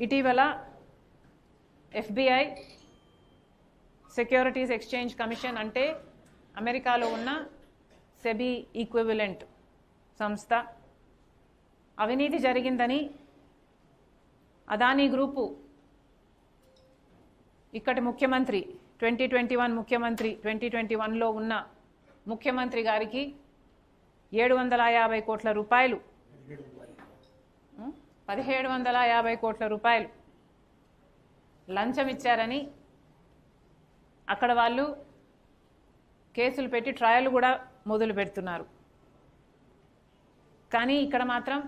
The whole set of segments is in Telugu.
ఇటీవల ఎఫ్బిఐ సెక్యూరిటీస్ ఎక్స్చేంజ్ కమిషన్ అంటే అమెరికాలో ఉన్న సెబీ ఈక్వివలెంట్ సంస్థ. అవినీతి జరిగిందని అదానీ గ్రూపు ఇక్కడి ముఖ్యమంత్రి ట్వంటీ ట్వంటీ వన్ ముఖ్యమంత్రి ట్వంటీ ట్వంటీ వన్లో ఉన్న ముఖ్యమంత్రి గారికి ఏడు వందల యాభై కోట్ల రూపాయలు పదిహేడు వందల యాభై కోట్ల రూపాయలు లంచం ఇచ్చారని అక్కడ వాళ్ళు కేసులు పెట్టి ట్రయల్ కూడా మొదలు పెడుతున్నారు. కానీ ఇక్కడ మాత్రం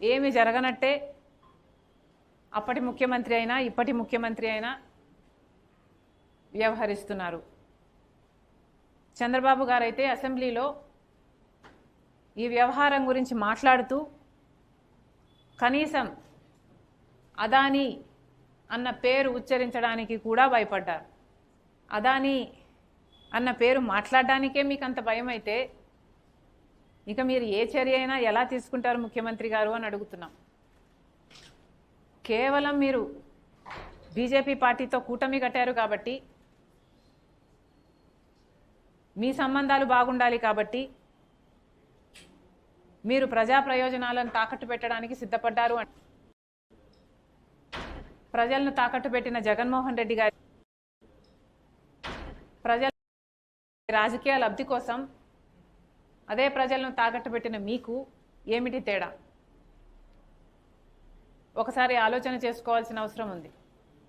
ఏమి జరగనట్టే అప్పటి ముఖ్యమంత్రి అయినా ఇప్పటి ముఖ్యమంత్రి అయినా వ్యవహరిస్తున్నారు. చంద్రబాబు గారైతే అసెంబ్లీలో ఈ వ్యవహారం గురించి మాట్లాడుతూ కనీసం అదానీ అన్న పేరు ఉచ్చరించడానికి కూడా భయపడ్డారు. అదానీ అన్న పేరు మాట్లాడడానికే మీకు అంత భయం అయితే ఇక మీరు ఏ చర్య అయినా ఎలా తీసుకుంటారు ముఖ్యమంత్రి గారు అని అడుగుతున్నాం. కేవలం మీరు బీజేపీ పార్టీతో కూటమి కట్టారు కాబట్టి మీ సంబంధాలు బాగుండాలి కాబట్టి మీరు ప్రజా ప్రయోజనాలను తాకట్టు పెట్టడానికి సిద్ధపడ్డారు అని. ప్రజలను తాకట్టు పెట్టిన జగన్మోహన్ రెడ్డి గారి ప్రజల రాజకీయ లబ్ధి కోసం అదే ప్రజలను తాకట్టు పెట్టిన మీకు ఏమిటి తేడా? ఒకసారి ఆలోచన చేసుకోవాల్సిన అవసరం ఉంది.